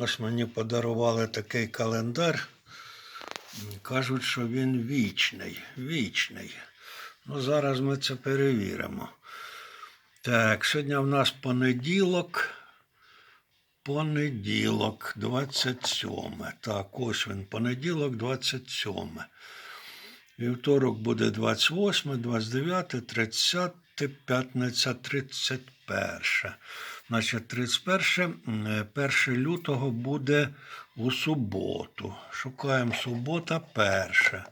Ось мені подарували такий календар. Кажуть, що він вічний. Вічний. Ну, зараз ми це перевіримо. Так, сьогодні в нас понеділок. Понеділок, 27. Так, ось він, понеділок, 27. Вівторок буде 28, 29, 30, п'ятниця 31. Значить, 31, 1 лютого буде у суботу. Шукаємо субота перша.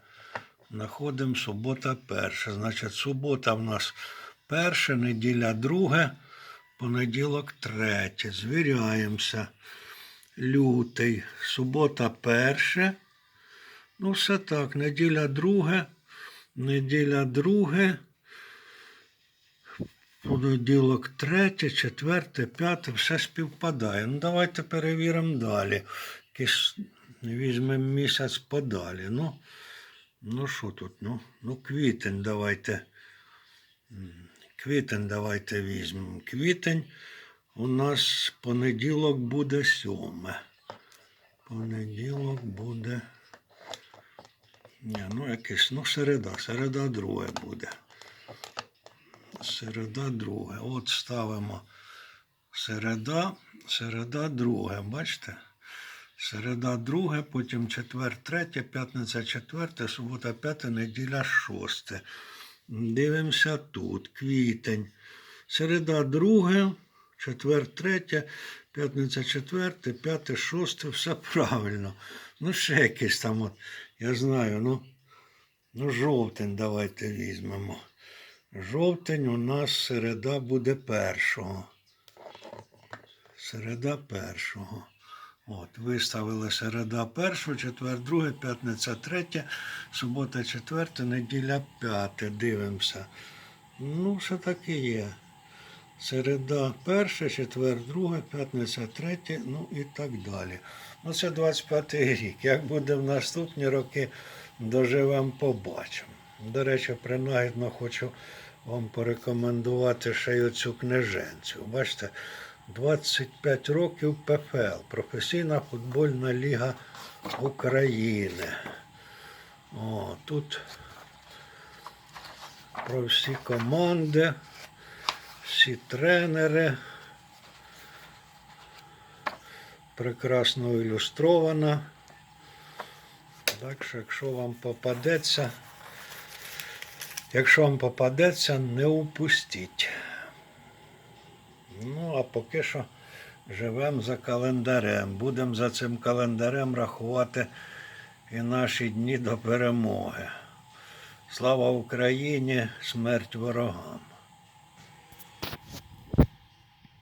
Знаходимо субота перша. Значить, субота в нас перша, неділя друге, понеділок третє. Звіряємося. Лютий, субота перше. Ну, все так, неділя друге, неділя друге, понеділок третє, четверте, п'яте, все співпадає. Ну, давайте перевіримо далі. Якийсь візьмемо місяць подалі. Ну, ну що тут? Ну, ну квітень давайте. Квітень давайте візьмемо. Квітень у нас понеділок буде сьоме. Понеділок буде. Ні, ну якийсь, ну середа, середа друге буде. Середа друге. От ставимо середа, середа друге, бачите? Середа друге, потім четвер третє, п'ятниця четверте, субота п'яте, неділя шосте. Дивимося тут, квітень. Середа друге, четвер третє, п'ятниця четверте, п'яте, шосте, все правильно. Ну, ще якийсь там, от, я знаю, ну, ну жовтень давайте візьмемо. Жовтень у нас середа буде першого. Середа першого. От, виставили середа першого, четвер друге, п'ятниця третє, субота четверте, неділя п'яте. Дивимося. Ну, все таки є. Середа перша, четвер друге, п'ятниця третє, ну і так далі. Ну, це 25-й рік. Як буде в наступні роки, доживемо, побачимо. До речі, принагідно хочу вам порекомендувати ще й оцю книженцю. Бачите, 25 років ПФЛ, професійна футбольна ліга України. О, тут про всі команди, всі тренери. Прекрасно ілюстрована. Так що, якщо вам попадеться, якщо вам попадеться, не упустіть. Ну, а поки що живемо за календарем. Будемо за цим календарем рахувати і наші дні до перемоги. Слава Україні, смерть ворогам.